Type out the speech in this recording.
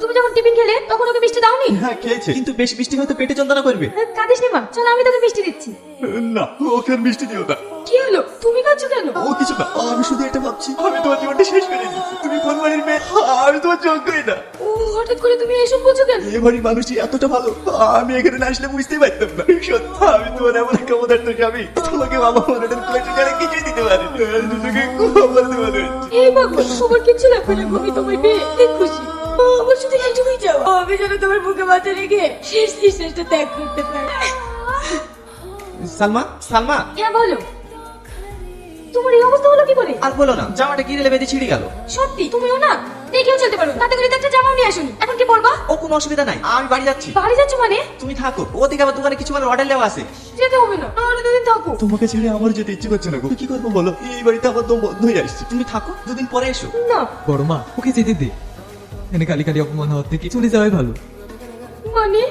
তুমি যখন টিফিন খেলে তখন ওকে মিষ্টি দাওনি? হ্যাঁ খেয়েছে। কিন্তু বেশি মিষ্টি হয়তো পেটে যন্ত্রণা করবে। কাঁদিস নি মা চল আমি তোকে মিষ্টি দিচ্ছি। না ওকে আর মিষ্টি দিও না। কি হলো? তুমি কাঁদছ কেন? ও কিছু না আমি শুধু এটা ভাবছি আমি তোমার জীবনটা শেষ করে দিচ্ছি তুমি কোন বাড়ির মেয়ে আমি তোমার যোগ্যই না। ও হঠাৎ করে তুমি এসব বলছো কেন? এ বাড়ির মানুষই এতটা ভালো আমি এখানে না আসলে বুঝতেই পারতাম না। সত্যি আমি তোমার এমন একটা পদার্থ স্বামী তোমাকে বাবা মনে কোলেটে ছাড়া কিছুই দিতে পারি দুটোকে খুব বলতে পারে এই বাবা তোমার কিচ্ছু লাগবে না আমি তোমায় পেয়ে খুশি। আমার শুধু এইটুকুই চাও আমি যেন তোমার বুকে মাথা রেখে শেষ নিঃশ্বাসটা ত্যাগ করতে পারি। সালমা সালমা। হ্যাঁ বলো। তোমার এই অবস্থা হলো কি করে? আর বলো না জামাটা বেঁধে ছিঁড়ে গেল? সত্যি তুমিও না? দেখেও চলতে পারো তাতে করে একটা জামাও নিয়ে আসুন। এখন কি পরবা? ও কোনো অসুবিধা নাই। আমি বাড়ি যাচ্ছি। বাড়ি যাচ্ছ মানে? তুমি থাকো। ওদিকে আবার দোকানে কিছু মানে অর্ডার দেওয়া আছে। যেতে হবে না আর দুদিন থাকো। তোমাকে ছেড়ে আমার যেতে ইচ্ছে করছে না গো। কি করব বলো? এই বাড়িতে আমার দম বন্ধ হয়ে আসছে। তুমি থাকো দুদিন পরে এসো। না। বড় মা ওকে যেতে দে। এখানে কালি কালি অপমান হওয়ার থেকে চলে যাওয়াই ভালো। মানে?